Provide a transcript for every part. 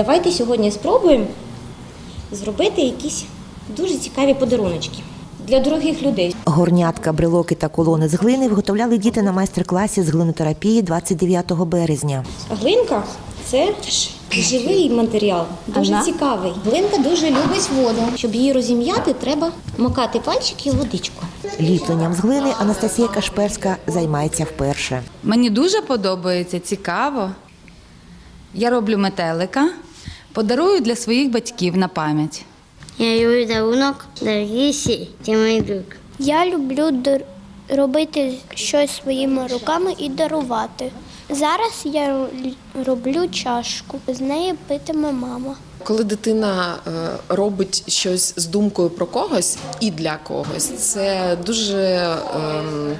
давайте сьогодні спробуємо зробити якісь дуже цікаві подаруночки для дорогих людей. Горнятка, брелоки та колони з глини виготовляли діти на майстер-класі з глинотерапії 29 березня. Глинка це живий матеріал, дуже Ага. цікавий. Глинка дуже любить воду. Щоб її розім'яти, треба макати пальчики в водичку. Ліпленням з глини Анастасія Кашперська займається вперше. Мені дуже подобається, цікаво. Я роблю метелика, подарую для своїх батьків на пам'ять. Я люблю дарунок, дорогі сі, ти мій друг. Я люблю дар- робити щось своїми руками і дарувати. Зараз я роблю чашку, з неї питиме мама. Коли дитина е, робить щось з думкою про когось і для когось, це дуже ем,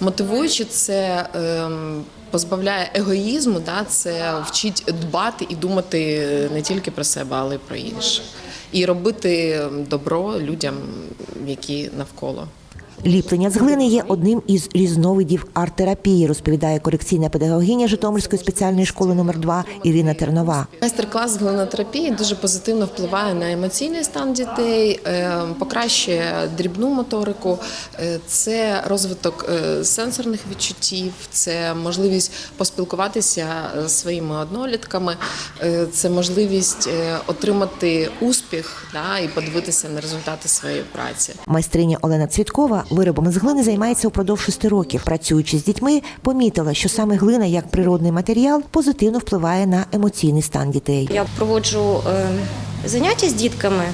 мотивуюче, це ем, позбавляє егоїзму, да, це вчить дбати і думати не тільки про себе, але й про інших. І робити добро людям, які навколо. Ліплення з глини є одним із різновидів арт-терапії, розповідає корекційна педагогиня Житомирської спеціальної школи номер 2 Ірина Тернова. Майстер-клас з глинотерапії дуже позитивно впливає на емоційний стан дітей, е, покращує дрібну моторику, е, це розвиток е, сенсорних відчуттів, це можливість поспілкуватися з своїми однолітками, це можливість отримати успіх да, і подивитися на результати своєї праці. Майстриня Олена Цвіткова виробами з глини займається упродовж шести років. Працюючи з дітьми, помітила, що саме глина як природний матеріал позитивно впливає на емоційний стан дітей. Я проводжу е, заняття з дітками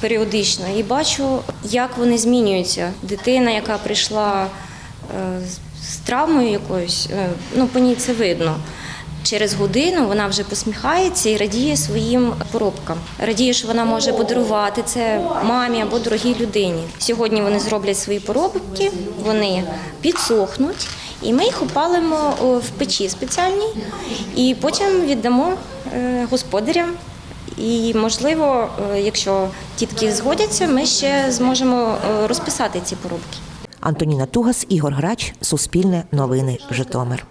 періодично і бачу, як вони змінюються. Дитина, яка прийшла е, з- з травмою якоюсь, е, ну по ній це видно. Через годину вона вже посміхається і радіє своїм поробкам. Радіє, що вона може подарувати це мамі або дорогій людині. Сьогодні вони зроблять свої поробки, вони підсохнуть, і ми їх опалимо в печі спеціальній, і потім віддамо е, господарям. І можливо, е, якщо тітки згодяться, ми ще зможемо е, розписати ці поробки. Антоніна Тугас, Ігор Грач, Суспільне новини, Житомир.